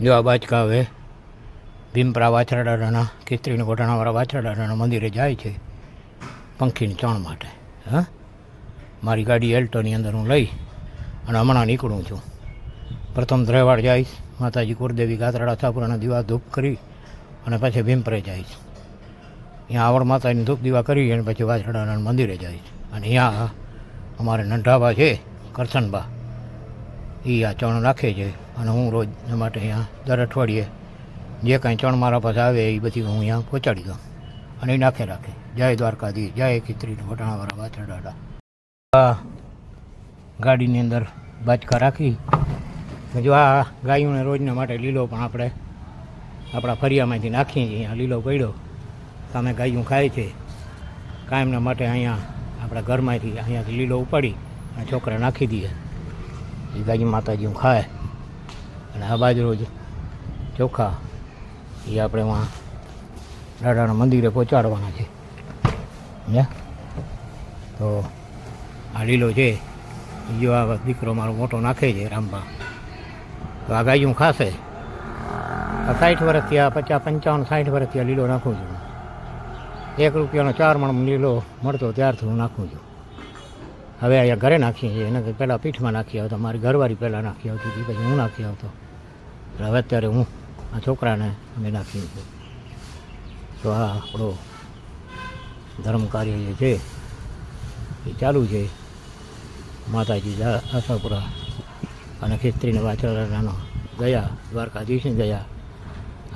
જો બાચકા હવે ભીમપરા વાછરડાના ખીસ્ત્રીને ગોઠાણાવાળા વાછરડાના મંદિરે જાય છે, પંખીની ચણ માટે. હા? મારી ગાડી એલ્ટોની અંદર હું લઈ અને હમણાં નીકળું છું. પ્રથમ દ્રેવાડ જઈશ માતાજી કુરદેવી ગાતરાડા સાપુરાના દીવા ધૂપ કરી અને પછી ભીમપરે જઈશ અહીંયા આવડ માતાની ધૂપ દીવા કરી અને પછી વાછરડાના મંદિરે જઈશ અને અહીંયા અમારે નંઢાબા છે કરસનબા એ આ ચણ રાખે છે. અને હું રોજ માટે અહીંયા દર અઠવાડિયે જે કાંઈ ચણ મારા પાસે આવે એ બધી હું અહીંયા પહોંચાડી દઉં. અને એ નાખે રાખે. જય દ્વારકાધી જય ખીત્રી વટાણાવાળા વાછરડાડા આ ગાડીની અંદર બાચકા રાખી. જો આ ગાયોને રોજના માટે લીલો પણ આપણે આપણા ફરિયામાંથી નાખીએ છીએ. અહીંયા લીલો પડ્યો. સામે ગાયું ખાય છે. કાયમના માટે અહીંયા આપણા ઘરમાંથી અહીંયાથી લીલો ઉપાડી અને છોકરા નાખી દઈએ. ગાયું માતાજી ખાય અને આ બાજુ રોજ ચોખા એ આપણે વાં દાદાના મંદિરે પહોંચાડવાના છે. સમજ્યા? તો આ લીલો છે. બીજો આ દીકરો મારો મોટો નાખે છે રામબા તો આ ગાયું ખાશે. સાઠ વર્ષથી આ પચાસ પંચાવન સાઠ વર્ષથી આ લીલો નાખું છું. એક રૂપિયાનો ચાર મણ લીલો મળતો ત્યારથી હું નાખું છું. હવે અહીંયા ઘરે નાખીએ છીએ. એને પહેલાં પીઠમાં નાખી આવતો. મારી ઘરવાળી પહેલાં નાખી આવતી હતી. પછી હું નાખી આવતો. હવે અત્યારે હું આ છોકરાને અમે નાખીએ છીએ. તો આ આપણો ધર્મ કાર્ય જે છે, એ ચાલુ છે. માતાજી આશાપુરા અને ખિસ્ત્રીને વાછરડાનો ગયા દ્વારકાધીશને ગયા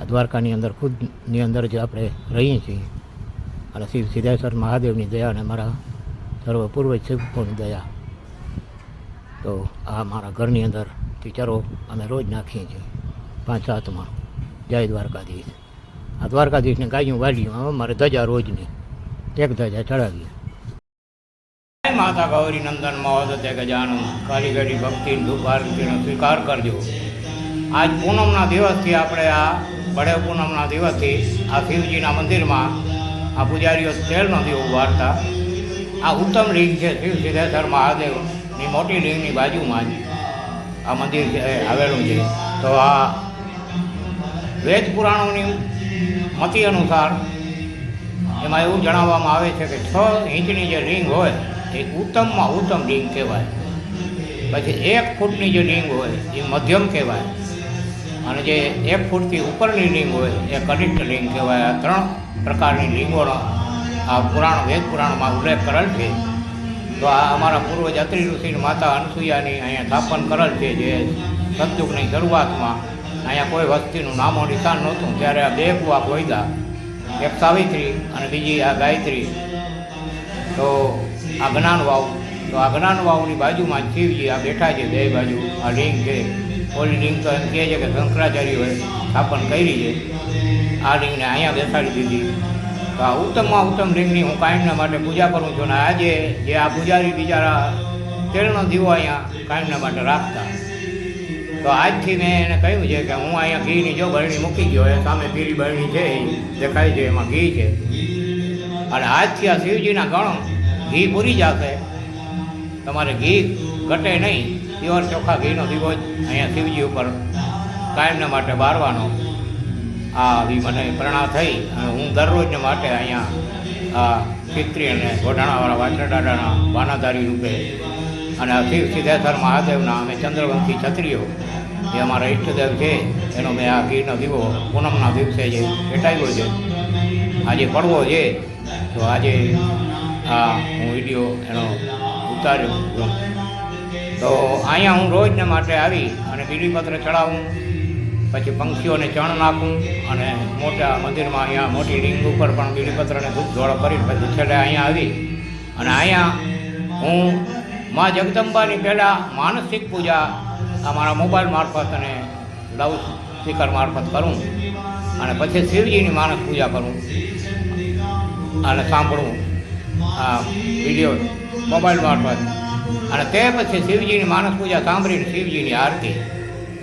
આ દ્વારકાની અંદર ખુદની અંદર જે આપણે રહીએ છીએ. અને શિવ સિદ્ધેશ્વર મહાદેવની દયા અને મારા સર્વ પૂર્વજ શિવકોની દયા. તો આ મારા ઘરની અંદર પિક્ચરો અમે રોજ નાખીએ છીએ. પાંચ સાતમાં જય દ્વારકાધીશ. આ દ્વારકાધીશને ગાયું વાળ્યું હવે મારે ધજા રોજની. એક ધજા ચડાવીએ. માતા ગૌરી નંદન મહોદતે ગજાનું કાલી ઘડી ભક્તિ દુપારતીનો સ્વીકાર કરજો. આજ પૂનમના દિવસથી આપણે આ બળે પૂનમના દિવસથી આ શિવજીના મંદિરમાં આ પૂજારીઓ તેલનો દીવો વાળતા આ ઉત્તમ રીંગ છે શિવ સિદ્ધેશ્વર મહાદેવની મોટી રીંગની બાજુમાં જ આ મંદિર છે આવેલું છે. તો આ વેદ પુરાણોની મતિ અનુસાર એમાં એવું જણાવવામાં આવે છે કે છ ઇંચની જે લિંગ હોય, એ ઉત્તમમાં ઉત્તમ લિંગ કહેવાય. પછી એક ફૂટની જે રીંગ હોય, એ મધ્યમ કહેવાય. અને જે એક ફૂટથી ઉપરની રીંગ હોય, એ કનિષ્ઠ લિંગ કહેવાય. આ ત્રણ પ્રકારની લિંગોનો આ પુરાણ, વેદ પુરાણમાં ઉલ્લેખ કરેલ છે. તો આ અમારા પૂર્વજ અત્રિ ઋષિ માતા અનસુયાની અહીંયા સ્થાપન કરેલ છે, જે સતયુગની શરૂઆતમાં અહીંયા કોઈ વસ્તીનું નામો નિશાન નહોતું. ત્યારે આ બે કુવા કોયદા એક સાવિત્રી અને બીજી આ ગાયત્રી. તો આ જ્ઞાન વાવ તો આ જ્ઞાન વાવની બાજુમાં શિવજી આ બેઠા છે, બે બાજુ આ લિંગ છે. ઓલી લિંગ તો એમ કહે છે કે શંકરાચાર્યોએ સ્થાપન કરી છે. આ લિંગને અહીંયા બેસાડી દીધી. ઉત્તમમાં ઉત્તમ રીંગની હું કાયમના માટે પૂજા કરું છું અને આજે જે આ પૂજારી બિચારા તેલનો દીવો અહીંયા કાયમના માટે રાખતા. તો આજથી મેં એને કહ્યું છે કે હું અહીંયા ઘીની જો બરણી મૂકી ગયો, એ સામે પીરી બરણી છે દેખાય છે, એમાં ઘી છે. અને આજથી આ શિવજીના ગણો, ઘી પૂરી જશે. તમારે ઘી ઘટે નહીં, પ્યોર ચોખ્ખા ઘીનો દીવો અહીંયા શિવજી ઉપર કાયમના માટે બારવાનો. આ આવી મને પ્રેરણા થઈ અને હું દરરોજને માટે અહીંયા પિત્રી અને ગોઢાણાવાળા વાછરડાડાના બાનાધારી રૂપે અને શિવ સિદ્ધેશ્વર મહાદેવના અમે ચંદ્રવંશી ક્ષત્રિયો જે અમારા ઈષ્ટદેવ છે, એનો મેં આ ગીરનો દીવો પૂનમના દિવસે જે પેટાવ્યો છે. આજે પડવો છે, તો આજે આ હું વીડિયો એનો ઉતાર્યો તો અહીંયા હું રોજને માટે આવી અને બીલીપત્ર ચડાવું. પછી પંખીઓને ચણ નાખું અને મોટા મંદિરમાં અહીંયા મોટી રિંગ ઉપર પણ બીલીપત્રને ધૂપ ધોળો કરી પછી છેલ્લે અહીંયા આવી. અને અહીંયા હું મા જગદંબાની પહેલાં માનસિક પૂજા આ મારા મોબાઈલ મારફત અને લાઉડ સ્પીકર મારફત કરું અને પછી શિવજીની માનસ પૂજા કરું. અને સાંભળું આ વીડિયો મોબાઈલ મારફત. અને તે પછી શિવજીની માનસ પૂજા સાંભળીને શિવજીની આરતી.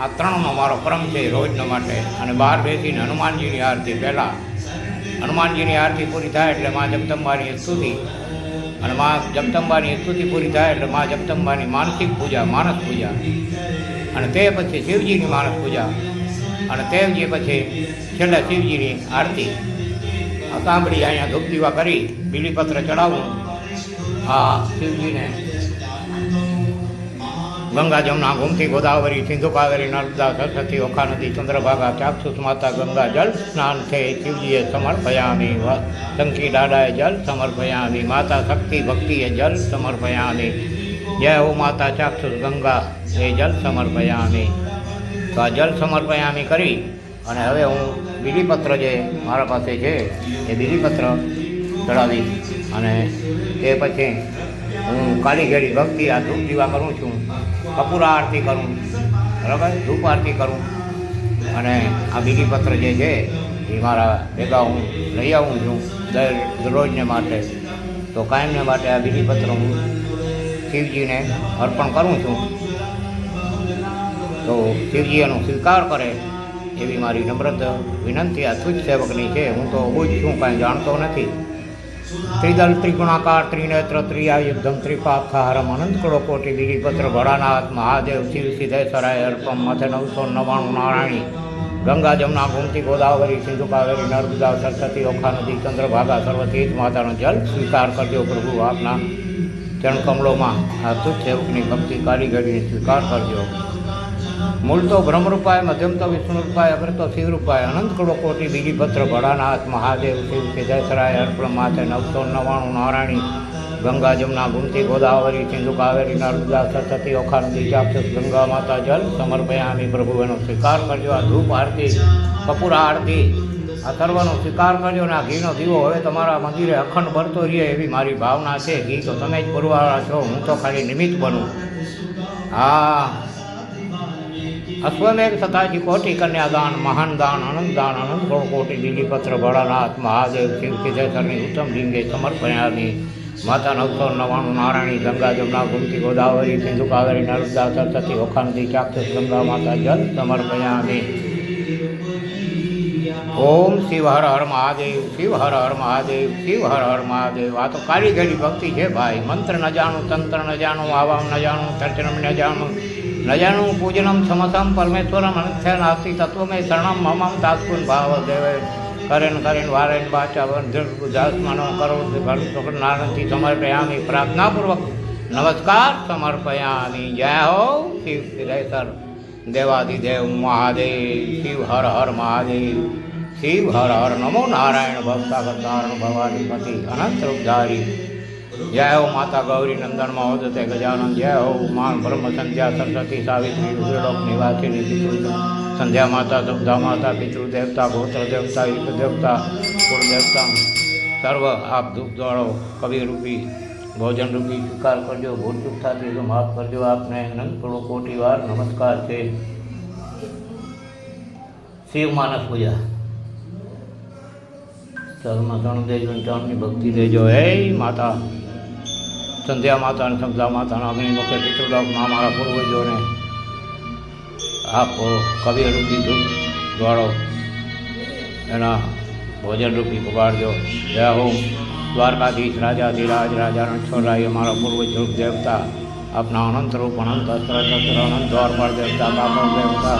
આ ત્રણનો મારો ક્રમ છે રોજનો માટે. અને બહાર બેસીને હનુમાનજીની આરતી પહેલાં. હનુમાનજીની આરતી પૂરી થાય એટલે મા જગદંબાની સ્તુતિ. અને મા જગદંબાની સ્તુતિ પૂરી થાય એટલે મા જગદંબાની માનસિક પૂજા માનસ પૂજા. અને તે પછી શિવજીની માનસ પૂજા. અને તેજી પછી છેલ્લે શિવજીની આરતી. આ સાંભળી અહીંયા ધૂપ દીવા કરી, બીલીપત્ર ચડાવવું આ શિવજીને ગંગા જમના ગોમતી ગોદાવરી સિંધુ કાવેરી નર્મદા, સરસ્વતી ઓખા નદી ચંદ્રભાગા, ચાક્ષુષ માતા ગંગા જલ સ્નાન થઈ શિવજીએ સમર્પયામી ટંકી દાદાએ જલ સમર્પયામી, માતા શક્તિ ભક્તિએ જલ સમર્પયામી, જય હો માતા ચાક્ષુષ ગંગા, એ જલ સમર્પયામી. તો આ જલ સમર્પયામી કરી અને હવે હું બીલીપત્ર જે મારા પાસે છે, એ બીલીપત્ર ચડાવી અને તે પછી હું કાળીઘેરી ભક્તિ આ ધૂપ દીવા કરું છું. કપૂરા આરતી કરું, બરાબર? ધૂપ આરતી કરું. અને આ બીલીપત્ર જે છે, એ મારા ભેગા હું લઈ આવું છું, દર, દરરોજને માટે. તો કાયમને માટે આ બીલીપત્ર હું શિવજીને અર્પણ કરું છું. તો શિવજી એનો સ્વીકાર કરે, એવી મારી નમ્રત વિનંતી આ તુજ સેવકની છે. હું તો બહુ જ છું, કાંઈ જાણતો નથી. ત્રિદલ ત્રિગુણાકાર, ત્રિનેત્ર ત્રિયાયુધમ ત્રિપાખારમ અનંત કરોડો કોટી બીલીપત્ર ભોળાનાથ, મહાદેવ, શિવ, સિદ્ધેશ્વરાય, અર્પમ, મથે નવસો નવ્વાણું નારાયણી, ગંગા, જમના, ગોમતી, ગોદાવરી, સિંધુ, કાવેરી, નર્મદા, સરસ્વતી, ઓખા, નદી, ચંદ્રભાગા, સર્વતીર્થ માતાનો જલ સ્વીકાર કરજો પ્રભુ, આપના ચરણ કમળોમાં આ સેવકની ભક્તિ કારીગરીને સ્વીકાર કરજો. મૂળ તો બ્રહ્મરૂપાય, મધ્યમ તો વિષ્ણુરૂપાય અગ્ર તો શિવરૂપાય. અનંત કરોડો કોટી પત્ર ભળાનાથ, મહાદેવ, શિવ સિદ્ધેશ્વરાય અર્પણ માથે નવસો નવ્વાણું નારાયણી, ગંગા જમના ગુમતી ગોદાવરી, સિંધુ કાવેરી નર્મદા સરસ્વતી ઓખાર નદી ગંગા માતા, જલ સમર્પયામી પ્રભુ એનો સ્વીકાર કરજો. આ ધૂપ આરતી, કપૂરા આરતી, આ સર્વનો સ્વીકાર કરજો ને આ ઘીનો દીવો હવે તમારા મંદિરે અખંડ ભરતો રહે એવી મારી ભાવના છે. ઘી તો તમે જ પુરવાળા છો, હું તો ખાલી નિમિત્ત બનું. આ અશ્વમેઘ સતાજી કોટી કન્યાદાન મહાન દાન, અનંત દાન, અનંત ગુણ કોટી, બીલીપત્ર, ભળાનાથ, મહાદેવ, શિવ સિદ્ધેશ્વરની ઉત્તમ લિંગે સમર્પયામી માતા નવસો નવ્વાણું નારાયણી, ગંગા, જમના, ગુમતી, ગોદાવરી, સિંધુ, કાવેરી, નર્મદા, સરસ્વતી ઓખા નદી ચાક્ષુષ, ગંગા માતા જલ સમર્પયામી ઓમ શિવ હર હર મહાદેવ, શિવ હર હર મહાદેવ, શિવ હર હર મહાદેવ. આ તો કારીગરી ભક્તિ છે ભાઈ. મંત્ર ન જાણું, તંત્ર ન જાણું, આવામ ન જાણું તર્ચનમ ન જાણું. ન જાણું પૂજનમ સમસમ પરમેશ્વરમ અનથ્ય નાસ્તિ તત્વમે શરણમ મમમ તાસ્કુન ભાવ દેવે કરેન કરેન વારેન વાચા જાસ્મનો કરો નારંતી સમર્પયામી પ્રાર્થનાપૂર્વક નમસ્કાર સમર્પયામી. જય હો શિવ સિદ્ધેશ્વર દેવાધિદેવ મહાદેવ. શિવ હર હર મહાદેવ. શિવ હર હર નમો નારાયણ ભક્તા તારણ ભવાનીપતિ અનંત રૂપધારી જય હો માતા ગૌરી નંદન મહોદતે ગજાનંદ જય હો માન બ્રહ્મ સંધ્યા સરસ્વતી સાવિત્રી, રુદ્રલોક નિવાસી, નિધિ સંધ્યા માતા દુગ્ધા માતા, પિતૃ દેવતા ગોત્ર દેવતા ઈષ્ટ દેવતા દેવતા, સર્વ આપ દુઃખ દોડો, કવિ રૂપી, ભોજન રૂપી, સ્વીકાર કરજો ભૂલ ચૂક થતી તો માફ કરજો આપને અનંત કરોડો કોટી વાર, નમસ્કાર છે. શિવ માનસ પૂજા. ચરણમાં ત્રણ દેજો અને ચરણની ભક્તિ દેજો. હે માતા. સંધ્યા માતા અને સંધા માતાના અગ્નિ મુખે પિતૃલોકમાં અમારા પૂર્વજોને આપ કવિ રૂપી ધૂપ દ્વાળો એના ભોજન રૂપી પુકારજો જય હોમ દ્વારકાધીશ રાજાધિરાજ રાજાના છોરાઈ અમારા પૂર્વજ રૂપ દેવતા આપના અનંત રૂપ, અનંત અસ્ત્ર શસ્ત્ર અનંત દ્વારપાળ દેવતા કાપડ દેવતા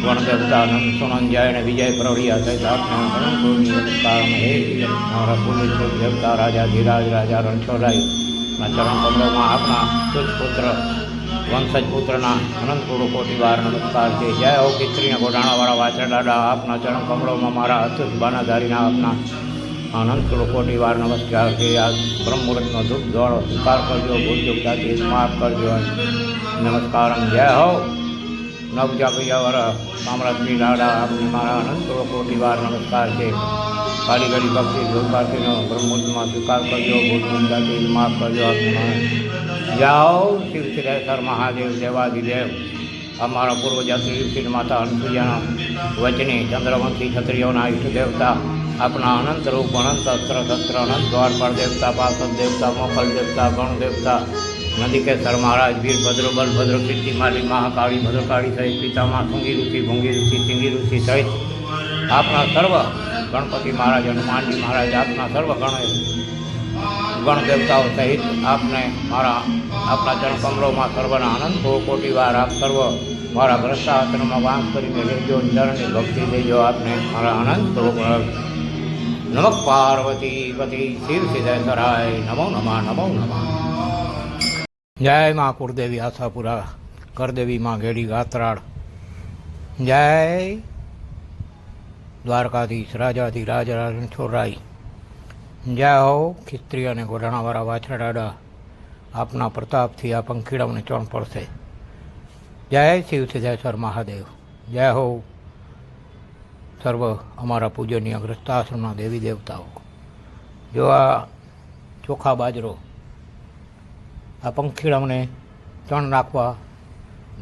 વણ દેવતા અનંત સુનંજાય અને વિજય પ્રવડિયા સહિત આપના અનંત નમસ્કાર હે અમારા પૂર્વજ રૂપ દેવતા રાજાધિરાજ રાજા રણછોડાઈ ના ચરણ આપના તુજ પુત્ર વંશજ પુત્રના અનંત કરોડો કોટી વાર નમસ્કાર છે. જય હો કિત્રીને ગોઢાણાવાળા વાછા દાદા, આપના ચરણ કમળોમાં મારા અતુષ બાનાધારીના આપના અનંત કોટી વાર નમસ્કાર છે. આ બ્રહ્મ મુહૂર્તનો ધૂપ દોડો સ્વીકાર કરજો ભૂલચૂકતાથી માફ કરજો. નમસ્કાર જય હો નવજાગૈયા વર સામ્રાજ્ઞી દાદા આપની મારા અનંત કોટી વાર નમસ્કાર છે. કારીગરી ભક્તિ ધૂળપાતીનો બ્રહ્મુહૂર્તમાં સ્વીકાર કરજો ભૂલચૂકતાથી માફ કરજો આપની જાઓ શિવ સિદ્ધેશ્વર મહાદેવ, દેવાદિદેવ. અમારા પૂર્વજાત્રી શ્રી માતા અનુસૂયાના વચની ચંદ્રવંશી ક્ષત્રિયોના ઈષ્ટ દેવતા આપણા અનંત રૂપ, અનંત અસ્ત્ર, શસ્ત્ર, અનંત દ્વારપાળ દેવતા પાસદ દેવતા, મોકલ દેવતા, ગણ દેવતા નંદિકેશ્વર મહારાજ વીરભદ્ર બલભદ્ર કીર્તિમાલી મહાકાળી, ભદ્રકાળી સહિત પિતામાં સુંગી ઋષિ, ભૂંગી ઋષિ, સિંગી ઋષિ સહિત આપના સર્વ ગણપતિ મહારાજ, હનુમાનજી મહારાજ, આપના સર્વ ગણ ગણ દેવતાઓ સહિત આપને મારા, આપના ચરણ કમળોમાં સર્વના અનંત કોટી વાર આપ સર્વ મારા ભ્રષ્ટા આચરણમાં વાસ કરીને લેજો ચરણની ભક્તિ દેજો, આપને મારા આનંદ રોગ નમક પાર્વતી પતિ, શિવ સિદ્ધેશ્વરાય નમો નમઃ નમો નમઃ. જય મા કુળદેવી આશાપુરા કરદેવી માં ઘેડી ગાત્રાળ જય દ્વારકાધીશ રાજાધી રાજરાજ છોરાઈ જય હો ખિસ્ત્રી અને ગોઢાણાવાળા વાછરડાડા આપના પ્રતાપથી આ પંખીડાઓને ચણ પડશે। જય શિવ સિદ્ધેશ્વર મહાદેવ। જય હો સર્વ અમારા પૂજનીય ગ્રસ્તાશ્રમના દેવી દેવતાઓ। જો આ ચોખા બાજરો આ પંખીડાઓને ચણ નાખવા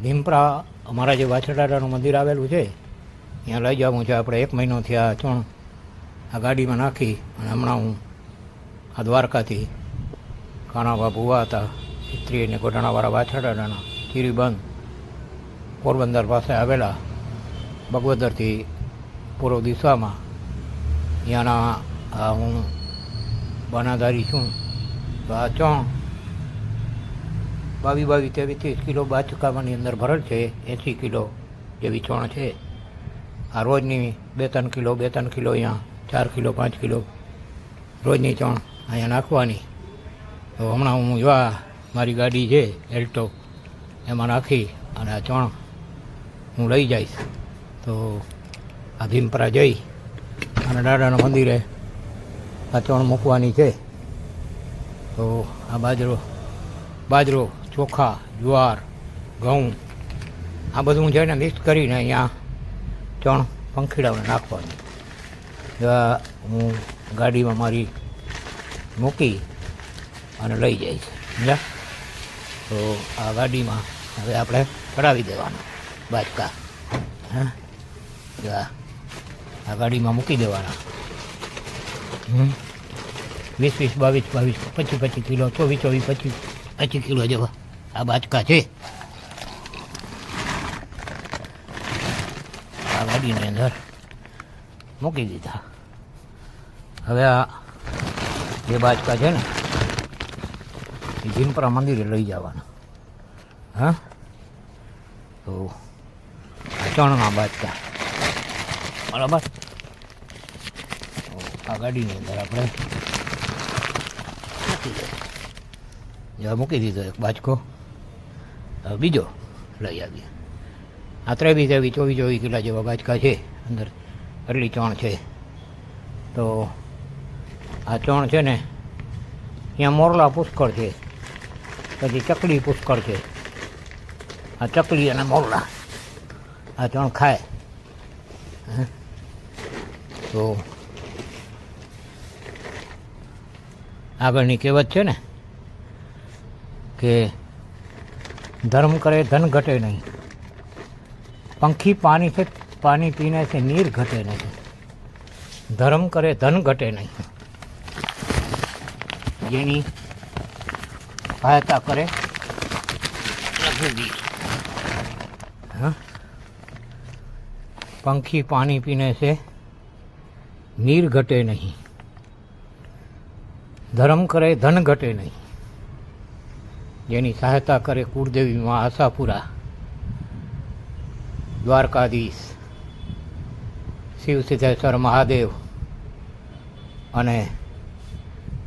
ભીમપરા અમારા જે વાછરડાનું મંદિર આવેલું છે, ત્યાં લઈ જવાનું છે. આપણે એક મહિનોથી આ ચણ આ ગાડીમાં નાખી અને હમણાં હું આ દ્વારકાથી કાણાવા ભૂવા હતા સ્ત્રી અને ગોઢાણાવાળા વાછરડાના ચીરીબંધ પોરબંદર પાસે આવેલા બગવદરથી પૂર્વ દિશામાં. ત્યાંના હું બનાધારી છું. તો આ ચણ બાવીસ બાવી ત્રેવીસ ત્રીસ કિલો બાચકાવાની અંદર ભરેલ છે. એંસી કિલો જેવી ચણ છે. આ રોજની બે ત્રણ કિલો, બે ત્રણ કિલો અહીંયા, ચાર કિલો, પાંચ કિલો રોજની ચણ અહીંયા નાખવાની. તો હમણાં હું એવા મારી ગાડી છે, એલ્ટો, એમાં નાખી અને આ ચણ હું લઈ જઈશ. તો આ ભીમપરા જઈ અને દાદાના મંદિરે આ ચણ મૂકવાની છે. તો આ બાજરો બાજરો ચોખા, જુવાર, ઘઉં, આ બધું છે ને મિક્સ કરીને અહીંયા ચણ પંખીડાઓને નાખવાની. હું ગાડીમાં મારી મૂકી અને લઈ જઈશ સમજા તો આ ગાડીમાં હવે આપણે ચડાવી દેવાના, બાજકા. હા? આ ગાડીમાં મૂકી દેવાના. વીસ વીસ, બાવીસ બાવીસ, પચીસ પચીસ કિલો, ચોવીસ ચોવીસ, પચીસ પચીસ કિલો જેવા. આ બાચકા છે. આ ગાડીની અંદર મૂકી દીધા. હવે આ જે બાજકા છે ને, એ જીનપરા મંદિરે લઈ જવાના. હા? તો ચણના બાજકા. બરાબર? આ ગાડીની અંદર આપણે મૂકી દીધો એક બાજકો. બીજો લઈ આવીએ. આ ત્રેવીસ ત્રેવીસ ચોવીસ ચોવીસ કિલા જેવા બાજકા છે, અંદર અરલી ચણ છે. તો આ ચણ છે ને, ત્યાં મોરલા પુષ્કળ છે, પછી ચકલી પુષ્કળ છે. આ ચકલી અને મોરલા, આ ચણ ખાય? તો આગળની કહેવત છે ને, કે ધર્મ કરે ધન ઘટે નહીં પંખી પાણી છે પાણી પીને છે નીર ઘટે નહીં ધર્મ કરે ધન ઘટે નહીં જેની સહાયતા કરે લઘુવીર હા પંખી પાણી પીને છે નીર ઘટે નહીં ધર્મ કરે ધન ઘટે નહીં જેની સહાયતા કરે કુળદેવીમાં આશાપુરા, દ્વારકાધીશ શિવ સિદ્ધેશ્વર મહાદેવ અને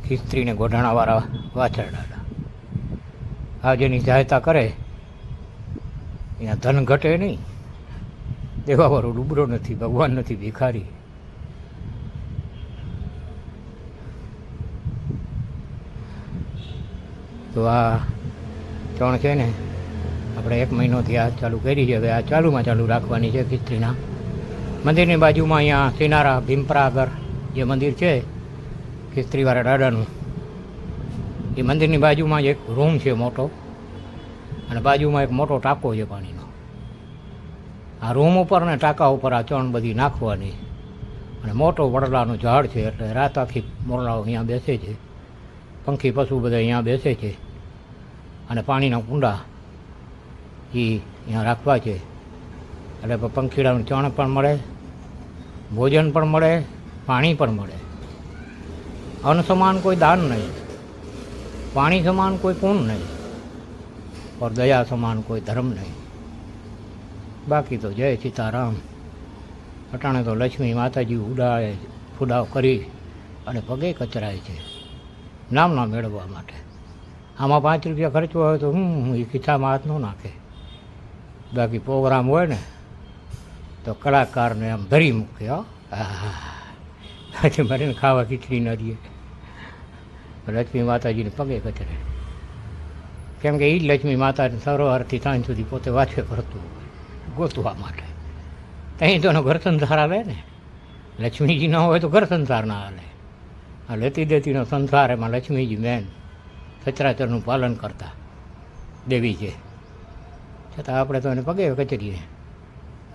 ખિસ્ત્રીને ગોઢાણાવાળા વાછરડાડા આ જેની સહાયતા કરે, એના ધન ઘટે નહીં. દેવાવાળો ડૂબરો નથી, ભગવાન નથી ભિખારી. તો આ ચણ છે ને, આપણે એક મહિનોથી આ ચાલુ કરી છે. હવે આ ચાલુમાં ચાલુ રાખવાની છે ખિસ્ત્રીના. મંદિરની બાજુમાં અહીંયા સિનારા ભીમપરા જે મંદિર છે, ખિસ્ત્રીવાળા દાદાનું એ મંદિરની બાજુમાં જ એક રૂમ છે મોટો અને બાજુમાં એક મોટો ટાંકો છે પાણીનો. આ રૂમ ઉપર ને ટાંકા ઉપર આ ચણ બધી નાખવાની. અને મોટો વડલાનું ઝાડ છે એટલે રાત આખી મોરલાઓ અહીંયા બેસે છે. પંખી પશુ બધા અહીંયા બેસે છે. અને પાણીના કુંડા એ અહીંયા રાખવા છે. એટલે પંખીડાનું ચણ પણ મળે, ભોજન પણ મળે, પાણી પણ મળે. અન્ન સમાન કોઈ દાન નહીં પાણી સમાન કોઈ પૂન નહીં પર દયા સમાન કોઈ ધર્મ નહીં. બાકી તો જય સીતારામ. અટાણે તો લક્ષ્મી માતાજી ઉડાડે ફુડાવ કરી અને પગે કચરાય છે. નામના મેળવવા માટે. આમાં પાંચ રૂપિયા ખર્ચવા હોય તો હું એ ખિસ્સામાં હાથ ન નાખે. બાકી પ્રોગ્રામ હોય ને, તો કલાકારને આમ ધરી મૂકે, હો. પછી મારીને ખાવા ખીચડી ન રહીએ. લક્ષ્મી માતાજીને પગે કચરે કેમ કે એ જ લક્ષ્મી માતાને સરોવરથી સાંજ સુધી પોતે વાંચે કરતું હોય, ગોતવા માટે. ત્યાં તો એનો ઘર સંસાર આવે ને. લક્ષ્મીજી ન હોય તો ઘર સંસાર ના હાલે. આ લેતી દેતીનો સંસાર એમાં લક્ષ્મીજી મેન સચરાચરનું પાલન કરતા દેવી છે. છતાં આપણે તો એને પગે કચરીએ.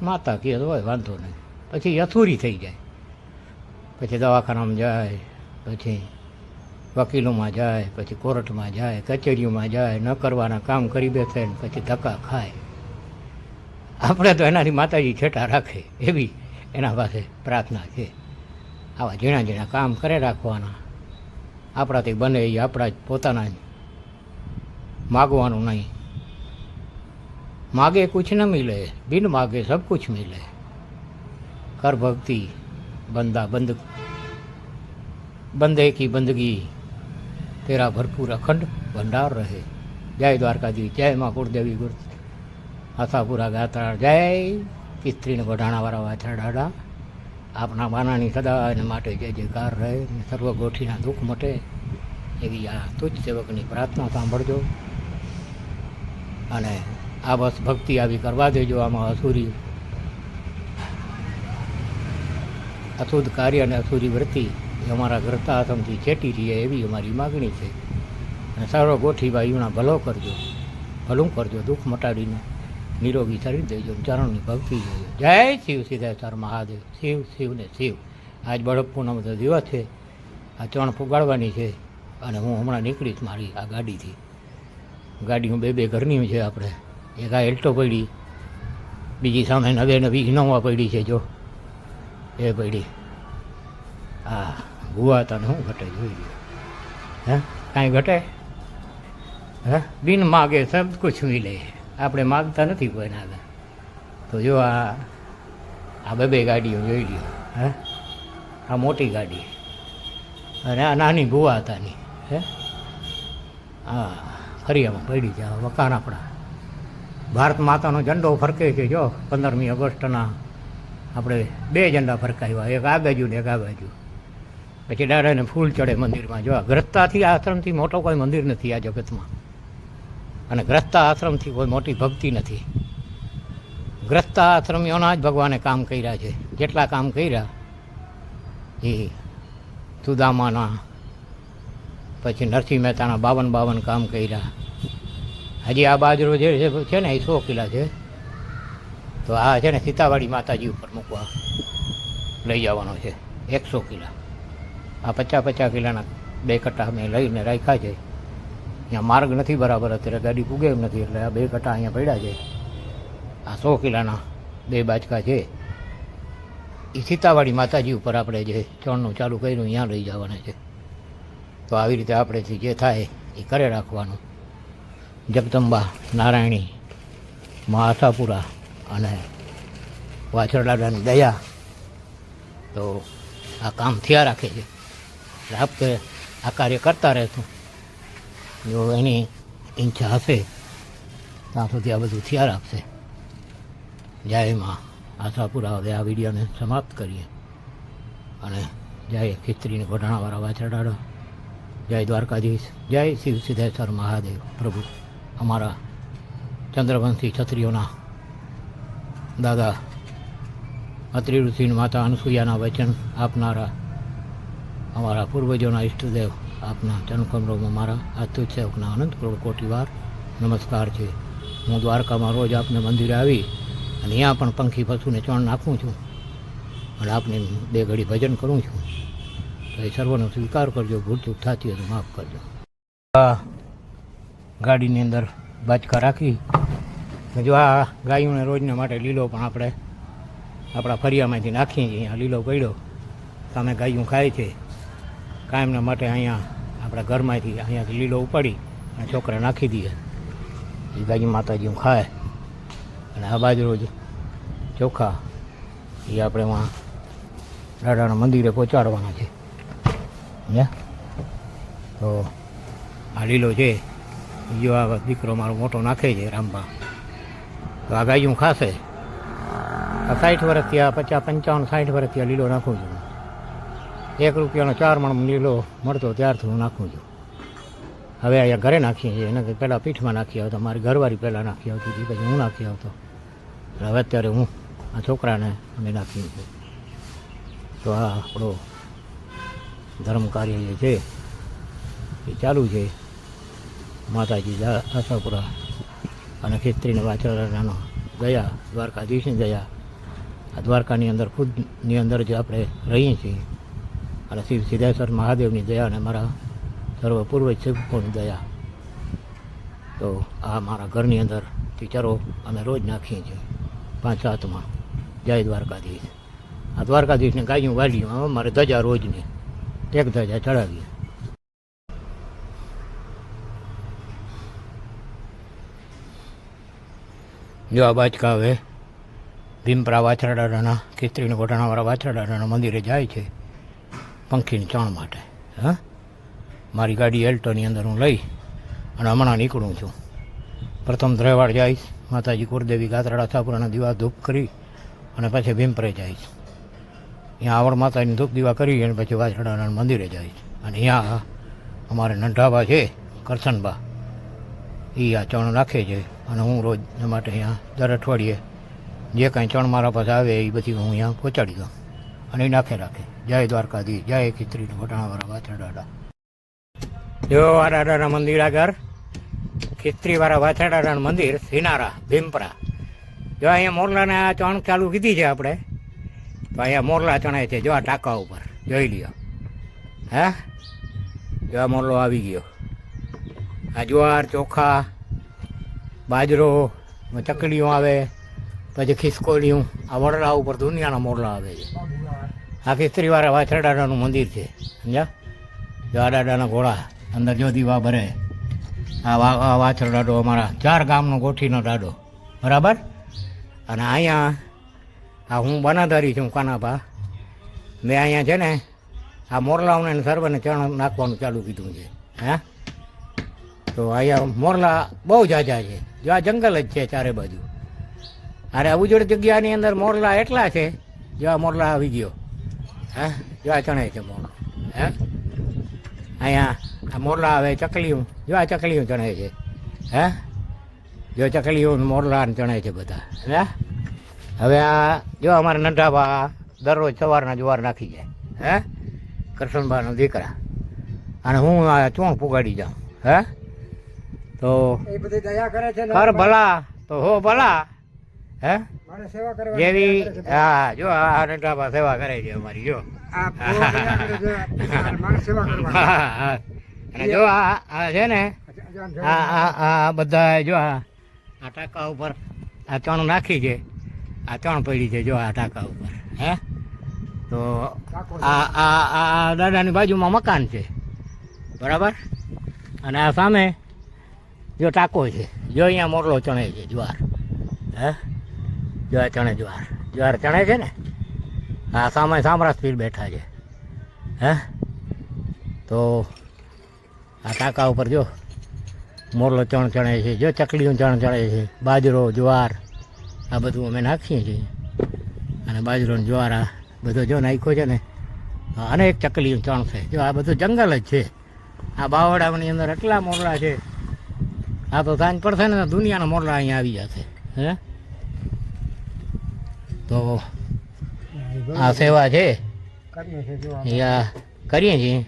માતા કહે તો હોય, વાંધો નહીં. પછી અથૂરી થઈ જાય. પછી દવાખાનામાં જાય, પછી વકીલોમાં જાય, પછી કોર્ટમાં જાય, કચેરીઓમાં જાય, ન કરવાના કામ કરી બેસે ને પછી ધક્કા ખાય. આપણે તો એનાથી માતાજી છેટા રાખે એવી એના પાસે પ્રાર્થના છે. આવા ઝીણા ઝીણા કામ કરે રાખવાના. આપણાથી બને એ આપણા જ પોતાના માગવાનું નહીં. માગે કુછ ન મિલે, બિન માગે સબ કુછ મિલે. કર ભક્તિ, બંદા બંદ બંદે કી બંદગી, તેરા ભરપૂર અખંડ ભંડાર રહે. જય દ્વારકાજી, જય મા કુળદેવી ગુરુ. આશાપુરા ગાતા જય કિસ્ત્રીને વઢાણાવાળા વાછા ડાડા આપના માનાની સદા એને માટે જે જયકાર રહે ને સર્વ ગોઠીના દુઃખ મટે, એવી આ તુચ્છ સેવકની પ્રાર્થના સાંભળજો. અને આ બસ ભક્તિ આવી કરવા દેજો આમાં અસુરી. અશુદ્ધ કાર્ય અને અસુરી વૃત્તિ એ અમારા ઘરતા આસમથી ચેટી રહીએ એવી અમારી માગણી છે. અને સર્વ ગોઠી ભાઈઓના ભલો કરજો, ભલું કરજો દુઃખ મટાડીને. નિરોગી શરીર દેજો ચરણની ભક્તિ જોજો જય શિવ સિદ્ધેશ્વર મહાદેવ, શિવ શિવ ને શિવ. આજ બળપ પૂનમનો દિવસ છે. આ ચણ ફુગાડવાની છે અને હું હમણાં નીકળીશ મારી આ ગાડીથી. ગાડી હું બે બે ઘરની છે આપણે. એક આ એલ્ટો પડી, બીજી સામે નવે નવી ઇનોવા પડી છે જો. એ પડી. હા ભૂવા તને શું ઘટે જોઈ લ્યો. હે? કાંઈ ઘટે? હે? બિન માગે સબ કુછ મિલે. આપણે માગતા નથી કોઈના આગળ તો જો આ આ બે બે ગાડીઓ જોઈ લ્યો, હે? આ મોટી ગાડી. અને આ નાની ભૂવા હતાની, હે? હા ફરિયામાં પડી જાય મકાન આપણા ભારત માતાનો ઝંડો ફરકે છે, જો, પંદરમી ઓગસ્ટના આપણે બે ઝંડા ફરકાવ્યા, એક આ બાજુ ને એક આ બાજુ. પછી દાદાને ફૂલ ચડે મંદિરમાં, જો ગ્રસ્તાથી આશ્રમથી મોટો કોઈ મંદિર નથી આ જગતમાં. અને ગ્રસ્તા આશ્રમથી કોઈ મોટી ભક્તિ નથી. ગ્રસ્તા આશ્રમીઓના જ ભગવાને કામ કર્યા છે. જેટલા કામ કર્યા, એ સુદામાના, પછી નરસિંહ મહેતાના બાવન બાવન કામ કર્યા. હજી આ બાજરો જે છે- ને, એ સો કિલા છે. તો આ છે ને, સીતાવાડી માતાજી ઉપર મૂકવા લઈ જવાનો છે. એકસો કિલા. આ પચાસ પચાસ કિલાના બે કટ્ટા અમે લઈને રાખ્યા છે. અહીંયા માર્ગ નથી બરાબર અત્યારે, ગાડી પૂગે એમ નથી, એટલે આ બે કટા અહીંયા પડ્યા છે. આ સો કિલાના બે બાચકા છે. એ સીતાવાડી માતાજી ઉપર આપણે જે ચણનું ચાલુ કર્યું અહીંયા લઈ જવાના છે. તો આવી રીતે આપણેથી જે થાય એ કરે રાખવાનું. જગદંબા, નારાયણી મા આશાપુરા અને વાછરડાની દયા. તો આ કામ થયા રાખે છે. એટલે આપણે આ કાર્ય કરતા રહેશું. જો એની ઈચ્છા હશે, ત્યાં સુધી આ બધું થયા રાખશે. જય માં આશાપુરા. હવે આ વિડીયોને સમાપ્ત કરીએ. અને જય ખિસ્ત્રીને ઘોટાણાવાળા વાછરડાડો જય દ્વારકાધીશ. જય શિવ સિદ્ધેશ્વર મહાદેવ પ્રભુ. અમારા ચંદ્રવંશી ક્ષત્રિયોના દાદા અત્રિ ઋષિ માતા અનસુયાના વચન આપનારા અમારા પૂર્વજોના ઈષ્ટદેવ આપના જન્મકમરોમાં મારા અતુત સેવકના અનંત કરોડ કોટીવાર. નમસ્કાર છે. હું દ્વારકામાં રોજ આપને મંદિરે આવી અને અહીંયા પણ પંખી પશુને ચણ નાખું છું અને આપને બે ઘડી ભજન કરું છું. તો એ સર્વનો સ્વીકાર કરજો, ભૂલચૂક થતી હોય તો માફ કરજો. ગાડીની અંદર બાચકા રાખી જો આ ગાયોને રોજને માટે લીલો પણ આપણે આપણા ફરિયામાંથી નાખીએ છીએ. લીલો પડ્યો. સામે ગાયું ખાય છે. કાયમના માટે અહીંયા આપણા ઘરમાંથી અહીંયાથી લીલો ઉપાડી અને છોકરા નાખી દઈએ. એ ગાયું માતાજી ખાય અને આ બાજુ રોજ ચોખા. એ આપણે એમાં દાદાના મંદિરે પહોંચાડવાના છે. હે? તો આ લીલો છે. બીજો આ દીકરો મારો મોટો નાખે છે રામબા તો આ ગાયું ખાશે. સાઠ વર્ષથી આ પચાસ પંચાવન, સાઠ વર્ષથી આ લીલો નાખું છું. એક રૂપિયાનો ચાર મણ લીલો મળતો ત્યારથી હું નાખું છું. હવે અહીંયા ઘરે નાખીએ છીએ. એને પહેલાં પીઠમાં નાખી આવતો. મારી ઘરવાળી પહેલાં નાખી આવતી હતી. પછી હું નાખી આવતો. હવે અત્યારે હું આ છોકરાને અમે નાખીએ છીએ. તો આ આપણો ધર્મ કાર્ય જે છે, એ ચાલુ છે. માતાજી આશાપુરા અને ખેત્રીને વાછરડાનો ગયા દ્વારકાધીશને ગયા આ દ્વારકાની અંદર, ખુદની અંદર જે આપણે રહીએ છીએ અને શિવ સિદ્ધેશ્વર મહાદેવની દયા અને મારા સર્વ પૂર્વજ શિવકોની દયા. તો આ મારા ઘરની અંદર ટીચરો અમે રોજ નાખીએ છીએ. પાંચ સાતમાં. જય દ્વારકાધીશ. આ દ્વારકાધીશને ગાયું વાળ્યું મારે ધજા રોજની. એક ધજા ચડાવીએ. જો આ બાચકા હવે ભીમપરા વાછરડાના ખીસ્ત્રીને ગોઠાણાવાળા વાછરડાના મંદિરે જાય છે. પંખીની ચણ માટે. હા? મારી ગાડી એલ્ટોની અંદર હું લઈ અને હમણાં નીકળું છું. પ્રથમ દ્રેવાડ જઈશ, માતાજી કુરદેવી ગાતરાડા સાપુરાના દીવા ધૂપ કરી અને પછી ભીમપરે જઈશ. ત્યાં આવડ માતાની ધૂપ દીવા કરી અને પછી વાછડાના મંદિરે જઈશ. અને અહીંયા અમારે નંઢાબા છે, કરશનબા. એ આ ચણ નાખે છે અને હું રોજ માટે અહીંયા દર અઠવાડિયે જે કાંઈ ચણ મારા પાસે આવે એ બધી હું અહીંયા પહોંચાડી દઉં. અને એ નાખે રાખે. જય દ્વારકાધી જય ખીચરી વટાણાવાળા વાછરડાડા જો આ મંદિર આગળ ખીચરીવાળા વાછરડાનું મંદિર સિનારા ભીમપરા. જો અહીંયા મોરલાને આ ચણ ચાલુ કીધી છે આપણે, તો અહીંયા મોરલા ચણાય છે, જો આ ટાંકા ઉપર, જોઈ લ્યો. હે? જો આ મોરલો આવી ગયો. આ જુવાર, ચોખા, બાજરો ચકડીઓ આવે, પછી ખિસકોલીઓ, આ વડલા ઉપર દુનિયાના મોરલા આવે છે. આ ખિસ્ત્રીવાળા વાછરડાનું મંદિર છે, સમજ્યા? જો આ દાદાના ઘોડા અંદર જો દીવા ભરે, આ વા, આ વાછર દાડો અમારા ચાર ગામનો ગોઠીનો દાડો. બરાબર? અને અહીંયા, આ હું બનાધારી છું કાનાભા. મેં અહીંયા છે ને, આ મોરલાઓને સર્વને ચણ નાખવાનું ચાલુ કીધું છે, હા? તો અહીંયા મોરલા બહુ જાજા છે. જો આ જંગલ જ છે ચારે બાજુ. અરે ઉજળ જગ્યાની અંદર મોરલા એટલા છે, જો આ મોરલા આવી ગયો. હે? જો આ ચણે છે મોરલો હે? અહીંયા આ મોરલા આવે ચકલીઓ. જો આ ચકલીઓ ચણે છે. હે? જો ચકલીઓ મોરલા ચણે છે બધા. હે? હવે આ જો અમારા નંઢાબા દરરોજ સવારના જુવાર નાખી જાય. હે? કૃષ્ણભાઈનો દીકરા. અને હું આ ચોંક પુગાડી જાઉં. હે? તો કર ભલા. તો હો ભલા. હે? સેવા જેવી. હા જો આ નંઢાબા સેવા કરે છે અમારી જો. અને જો આ છે ને આ આ બધા જો આ ટાંકા ઉપર આ ચણ નાખી છે. આ ચણ પડી છે જો આ ટાંકા ઉપર હે? તો આ આ આ દાદાની બાજુમાં મકાન છે. બરાબર? અને આ સામે જો ટાંકો છે. જો અહીંયા મોરલો ચણે છે જુવાર હે? જો ચણે જ્વાર. જ્વાર ચણે છે ને? આ સામે સામરાજ પીર બેઠા છે. હે? તો આ ટાંકા ઉપર જો, મોરલો ચણ ચણે છે, જો ચકલીઓ ચણ ચણે છે, બાજરો, જ્વાર, આ બધું અમે નાખીએ છીએ. અને બાજરો જુવાર આ બધો જો નાખ્યો છે ને અનેક ચકલીઓ ચણ છે. જો આ બધું જંગલ જ છે. આ બાવડાની અંદર એટલા મોરલા છે. આ તો સાંજ પડશે ને દુનિયાના મોરલા અહીંયા આવી જશે. હે? તો આ સેવા છે. કરીએ છીએ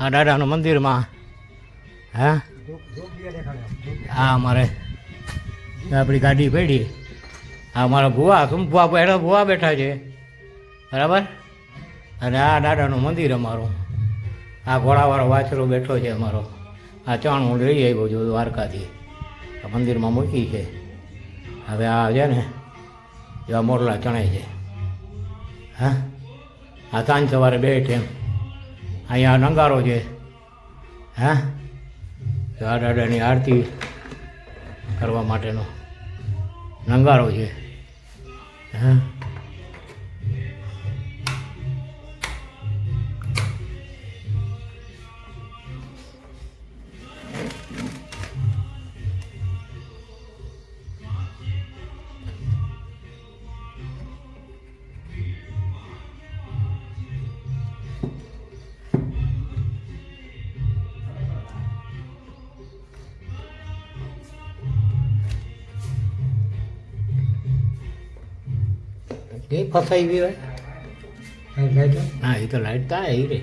આ દાદાના મંદિરમાં હા? હા અમારે આપણી ગાડી પડી. આ અમારા ભુવા સુમભુવા પહેલા ભુવા બેઠા છે. બરાબર? અને આ દાદાનું મંદિર અમારું. આ ઘોડાવાળો વાછરો બેઠો છે અમારો. આ ચણ હું લઈ આવ્યો છું દ્વારકાથી. આ મંદિરમાં મૂકી છે. હવે આ છે ને એવા મોરલા ચણાય છે. હા? આ સાંજ સવારે બે ટેમ અહીંયા નંગારો છે. હા? દાદાની આરતી કરવા માટેનો નંગારો છે. હા? ફસાઈ ગઈ હોય? લાઈટ હા એ તો લાઈટ તા એ રે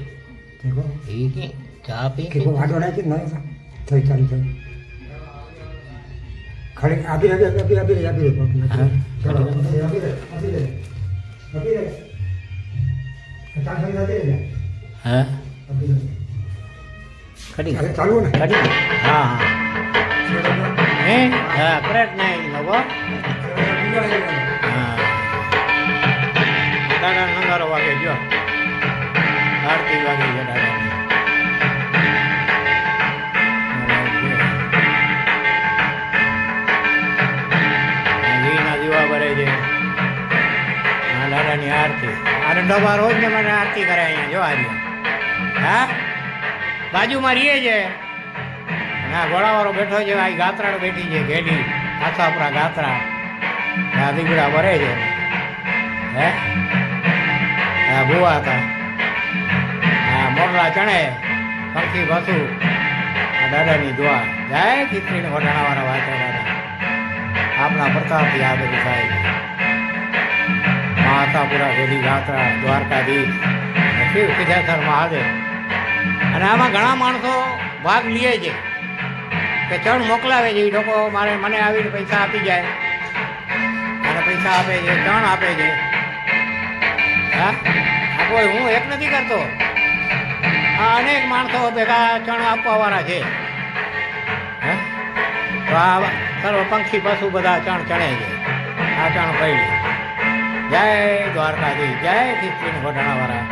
देखो એ કે ચા પી? કે વાડો નાખી નહીં થઈ ચાલી થઈ ખડે આપી આપી આપી આપી આપી આપી આપી રહી આપી રહી આપી રહી હા. કડી ચાલુ ને? કડી હા હા. હે? હા કરેક્ટ નહીં નવો. હા દાદા નંગારો વાગે, જો. આરતી વાગે છે. દાદાની દાદાની આરતી. આને ડબ્બા રોજ ને મને આરતી કરે અહીંયા, જો આજે હા? બાજુમાં રહીએ છે. ના ઘોડાવાળો બેઠો છે, આ ગાત્રાળો બેઠી છે, ઘેડી. આથાપુરા ગાત્રા. આ ભરે છે. હે? આ ભુવા હતા. આ મોરલા ચણે પંખી ભાસુ દાદાની દુઆ. જય ખીચડીને વટાણાવાળા વાંચે દાદા. આપણા પ્રતાપથી આ બધું થાય છે. મા આથાપુરા ઘેડી ગાત્રા દ્વારકાધીશ શિવ સિદ્ધેશ્વર મહાદેવ અને આમાં ઘણા માણસો ભાગ લે છે. કે ચણ મોકલાવે છે એ લોકો. મારે મને આવીને પૈસા આપી જાય. અને પૈસા આપે છે, ચણ આપે છે. હા? કોઈ, હું એક નથી કરતો. આ અનેક માણસો ભેગા ચણ આપવાવાળા છે. તો આ સર્વ પંખી પશુ બધા ચણ ચણે છે. આ ચણ પડી જય દ્વારકાધીશ, જય ખીચડીને ઘોટાણાવાળા